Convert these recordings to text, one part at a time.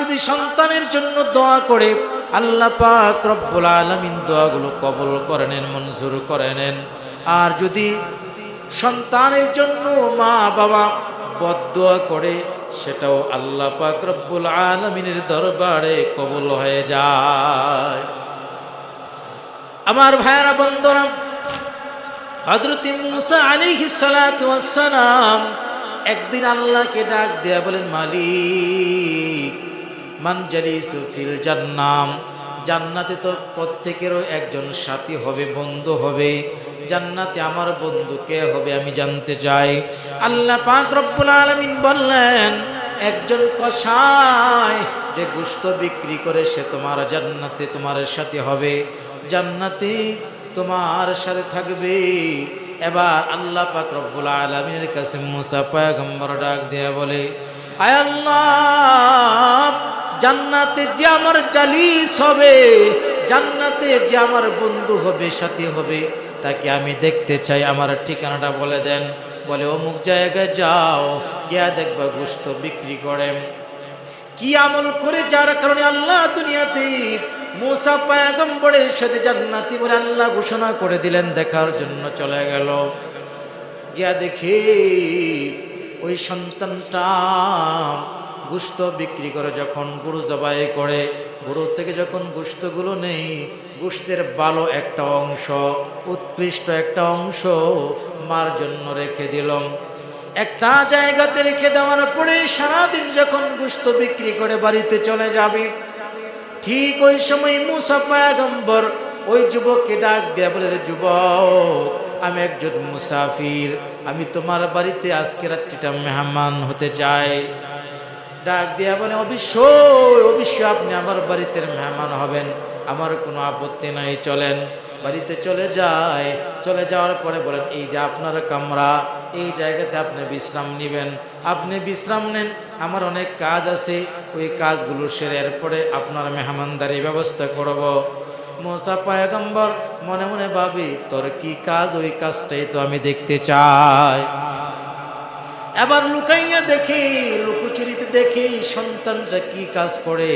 যদি সন্তানের জন্য দোয়া করে, আল্লাহ পাক রব্বুল আলামিন দোয়াগুলো কবল করে নেন, মঞ্জুর করে নেন। আর যদি সন্তানের জন্য মা বাবা বদোয়া করে, সেটাও আল্লাহ পাক রব্বুল আলামিনের দরবারে কবল হয়ে যায়। আমার ভাইয়ারা, বন্ধুরা হজরত মুসা আলাইহিস সালাতু ওয়াস সালাম একদিন আল্লাহকে ডাক দেয়া বলেন, মালিক মান জালিসু ফিল জান্নাম। জান্নাতে তো প্রত্যেকেরও একজন সাথী হবে, বন্ধু হবে। জান্নাতে আমার বন্ধু কে হবে আমি জানতে চাই। আল্লাহ পাক রব্বুল আলামিন বললেন, একজন কসাই যে গুস্ত বিক্রি করে সে তোমার জান্নাতে তোমার সাথে হবে। জান্নাতে তোমার সাথে থাকবে। এবার আল্লাহ পাক রব্বুল আলামিনের কাছে মুসা পয়গম্বর ডাক দেয়া বলে, আয় আল্লাহ জান্নাতে যে আমার জালিস হবে, জান্নাতে যে আমার বন্ধু হবে, সাথী হবে, তাকে আমি দেখতে চাই। আমার ঠিকানাটা বলে দেন। বলে, অমুক জায়গায় যাও, গিয়া দেখবা গোস্ত বিক্রি করে। কি আমল করে? যার কারণে আল্লাহ দুনিয়াতে মুসা পায়গম্বরের সাথে জান্নাতি বলে আল্লাহ ঘোষণা করে দিলেন, দেখার জন্য চলে গেল। গিয়া দেখি, ওই সন্তানটা গুস্ত বিক্রি করে যখন গরু জবাই করে, গরু থেকে যখন গুস্তগুলো নেই গুস্তের ভালো একটা অংশ, উৎকৃষ্ট একটা অংশ মার জন্য রেখে দিলাম। একটা জায়গাতে রেখে দেওয়ার পরে সারাদিন যখন গুস্ত বিক্রি করে বাড়িতে চলে যাবে, ঠিক ওই সময় মুসা পায়গম্বর ওই যুবককে ডাক দেয়া বলে, "রে যুবক, আমি একজন মুসাফির, আমি তোমার বাড়িতে আজকে রাত্রিটা মেহমান হতে চাই। ডাক দেয়া বলে, অবশ্যই অবশ্যই আপনি আমার বাড়িতে মেহমান হবেন। আমার কোনো আপত্তি নাই, চলেন। বাড়িতে চলে যায়। চলে যাওয়ার পরে বলেন, এই যে আপনার কামরা, এই জায়গাতে আপনি বিশ্রাম নেবেন। আপনি বিশ্রাম নেন, আমার অনেক কাজ আছে। ওই কাজগুলো সেরে এরপরে আপনার মেহমানদারি ব্যবস্থা করব। মোসা পায়গম্বর মনে মনে ভাবি, তোর কি কাজ? ওই কাজটাই তো আমি দেখতে চাই। এবার লুকাইয়া দেখি, লুকোচুরিতে দেখি সন্তানটা কি কাজ করে,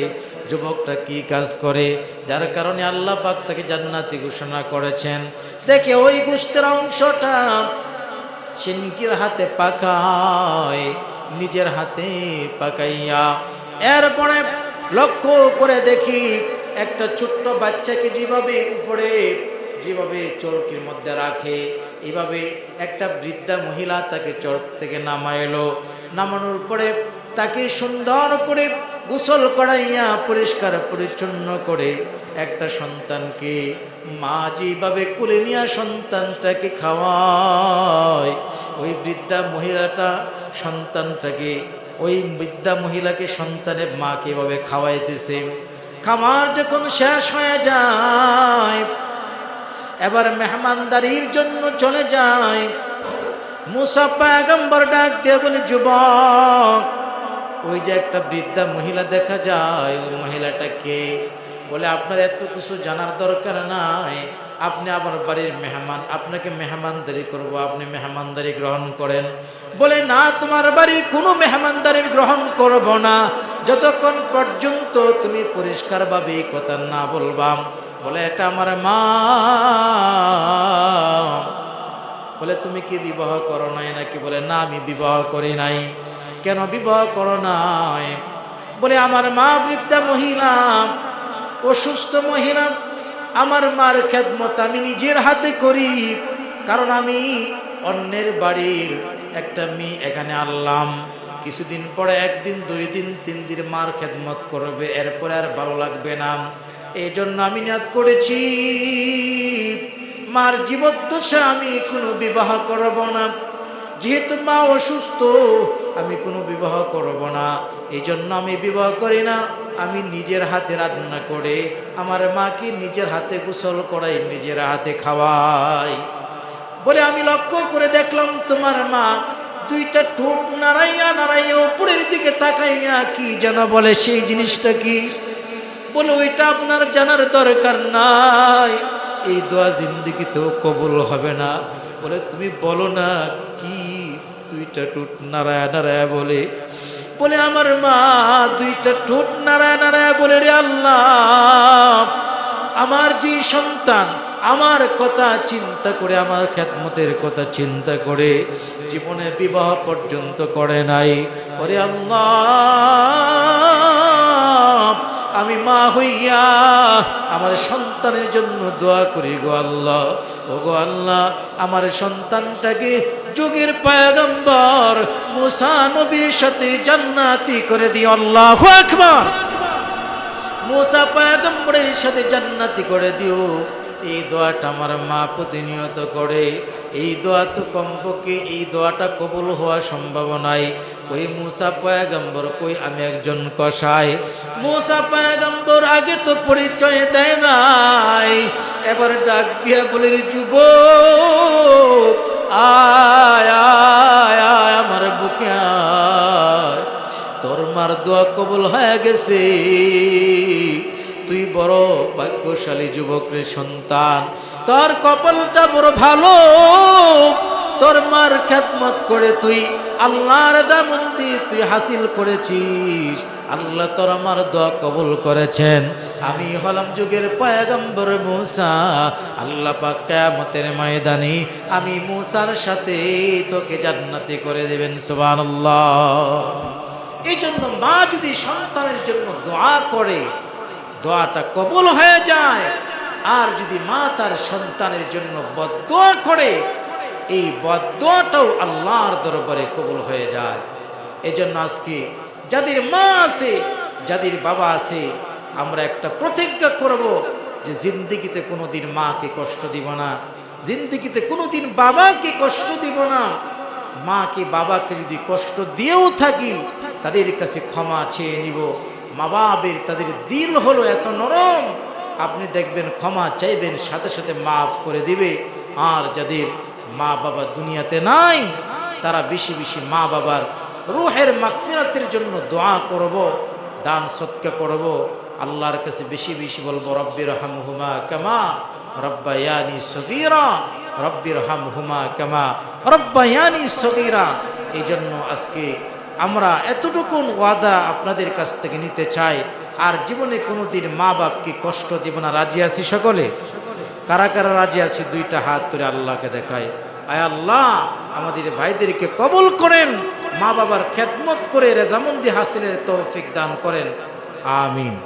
যুবকটা কি কাজ করে, যার কারণে আল্লাহ পাক তাকে জান্নাতি ঘোষণা করেছেন। দেখে ওই গোষ্ঠের অংশটা সে নিজের হাতে পাকায়, নিজের হাতে পাকাইয়া। এরপরে লক্ষ্য করে দেখি একটা ছোট্ট বাচ্চাকে যেভাবে উপরে, যেভাবে চরকির মধ্যে রাখে এইভাবে একটা বৃদ্ধা মহিলা তাকে চরক থেকে নামাইলো। নামানোর পরে তাকে সুন্দর করে গোসল করাইয়া পরিষ্কার পরিচ্ছন্ন করে একটা সন্তানকে মা যেভাবে কুলে নিয়ে সন্তানটাকে খাওয়ায়, ওই বৃদ্ধা মহিলাটা সন্তানটাকে, ওই বৃদ্ধা মহিলাকে সন্তানের মাকে এভাবে খাওয়াইতেছে। খামার যখন শেষ হয়ে যায় এবার মেহমানদারির জন্য চলে যায়। মুসা পায়গম্বর ডাক দিয়ে বলে, যুবক, ওই যে একটা বৃদ্ধা মহিলা দেখা যায়, ওই মহিলাটা কে? বলে, আপনার এত কিছু জানার দরকার নাই। আপনি আমার বাড়ির মেহমান, আপনাকে মেহমানদারি করব, আপনি মেহমানদারি গ্রহণ করেন। বলে, না, তোমার বাড়ি কোনো মেহমানদারি গ্রহণ করব না। যতক্ষণ পর্যন্ত তুমি পরিষ্কারভাবে কথা না বলবাম বলে, এটা আমার মা। বলে, তুমি কি বিবাহ করো নাই নাকি? বলে, না, আমি বিবাহ করি নাই। কেন বিবাহ করো নাই? বলে, আমার মা বৃদ্ধা মহিলা, অসুস্থ মহিলা, আমার মার খেদমত আমি নিজের হাতে করি, কারণ আমি অন্যের বাড়ির একটা মেয়ে এখানে আনলাম। কিছুদিন পরে একদিন, দুই দিন, তিন দিন মার খেদমত করবে, এরপরে আর ভালো লাগবে না। এই জন্য আমি নিয়াদ করেছি। মার জীবদ্দশা আমি কোনো বিবাহ করব না। যেহেতু মা অসুস্থ, আমি কোনো বিবাহ করব না। এই জন্য আমি বিবাহ করি না। আমি নিজের হাতে রান্না করে আমার মাকে নিজের হাতে গোসল করাই, নিজের হাতে খাওয়াই। বলে আমি লক্ষ্য করে দেখলাম তোমার মা দুইটা ঠোঁট নাড়াইয়া নাড়াইয়া উপরের দিকে তাকাইয়া কি যেন বলে, সেই জিনিসটা কি? বলে ওইটা আপনার জানার দরকার নাই। এই দোয়া জিন্দিগিতেও কবুল হবে না। বলে, তুমি বলো না, কি? দুইটা টুট নারায় নারায় বলে। বলে, আমার মা দুইটা ঠোঁট নারায় নাড়ায় বলে রে আল্লাহ। আমার যে সন্তান, আমার কথা চিন্তা করে, আমার খ্যাতমতের কথা চিন্তা করে, জীবনে বিবাহ পর্যন্ত করে নাই। ওরে আল্লাহ আমি মা হইয়া আমার সন্তানের জন্য দোয়া করি গো আল্লাহ। ও গো আল্লাহ, আমার সন্তানটাকে যুগের পায়গম্বর মুসা নবীর সাথে জান্নাতি করে দিও। আল্লাহ মুসা পায়গম্বরের সাথে জান্নাতি করে দিও। এই দোয়াটা আমার মা প্রতিনিয়ত করে। এই দোয়া তো কমপক্ষে এই দোয়াটা কবুল হওয়ার সম্ভাবনাই কই মুসা পয়গম্বর, কই আমি একজন কষাই মুসা পয়গম্বর আগে তো পরিচয় দেয় নাই। এবার ডাক দিয়া বলে যুব আয় আমার বুকে তোর মার দোয়া কবুল হয়ে গেছে। তুই বড় ভাগ্যশালী যুবকের সন্তান। তোর কপালটা বড় ভালো। তোর মার খ্যাতমত করে তুই আল্লাহর দামন্দি তুই হাসিল করেছিস। আল্লাহ তোর আমার দোয়া কবুল করেছেন। আমি হলাম যুগের পয়গম্বর মুসা। আল্লাহ পাক কিয়ামতের ময়দানে আমি মুসার সাথে তোকে জান্নাতি করে দেবেন, সুবহানাল্লাহ। এই জন্য মা যদি সন্তানের জন্য দোয়া করে দোয়াটা কবুল হয়ে যায়। আর যদি মা তার সন্তানের জন্য বদোয়া করে, এই বদোয়াটাও আল্লাহর দরবারে কবুল হয়ে যায়। এই জন্য আজকে যাদের মা আছে, যাদের বাবা আছে, আমরা একটা প্রতিজ্ঞা করব যে জিন্দিগিতে কোনোদিন মাকে কষ্ট দিব না, জিন্দিগিতে কোনোদিন বাবাকে কষ্ট দিব না। মাকে বাবাকে যদি কষ্ট দিয়েও থাকি, তাদের কাছে ক্ষমা চেয়ে নিব। মা বাবের তাদের দিল হলো এত নরম। আপনি দেখবেন ক্ষমা চাইবেন, সাথে সাথে মাফ করে দিবে। আর যাদের মা বাবা দুনিয়াতে নাই, তারা বেশি বেশি মা বাবার রুহের মাগফিরাতের জন্য দোয়া করব, দান সৎকা করব। আল্লাহর কাছে বেশি বেশি বলব রব্বির হামহুমা কামা রব্বায়ানি সগীরা রব্বির হামহুমা কামা রব্বায়ানি সগীরা। এই জন্য আজকে আমরা এতটুকুন ওয়াদা আপনাদের কাছ থেকে নিতে চাই। আর জীবনে কোনো দিন মা বাপকে কষ্ট দেব না। রাজি আছি সকলে? কারা কারা রাজি আছি? দুইটা হাত তুলে আল্লাহকে দেখায় আয় আল্লাহ, আমাদের ভাইদেরকে কবল করেন। মা বাবার খেদমত করে রেজামন্দি হাসিনের তৌফিক দান করেন। আমিন।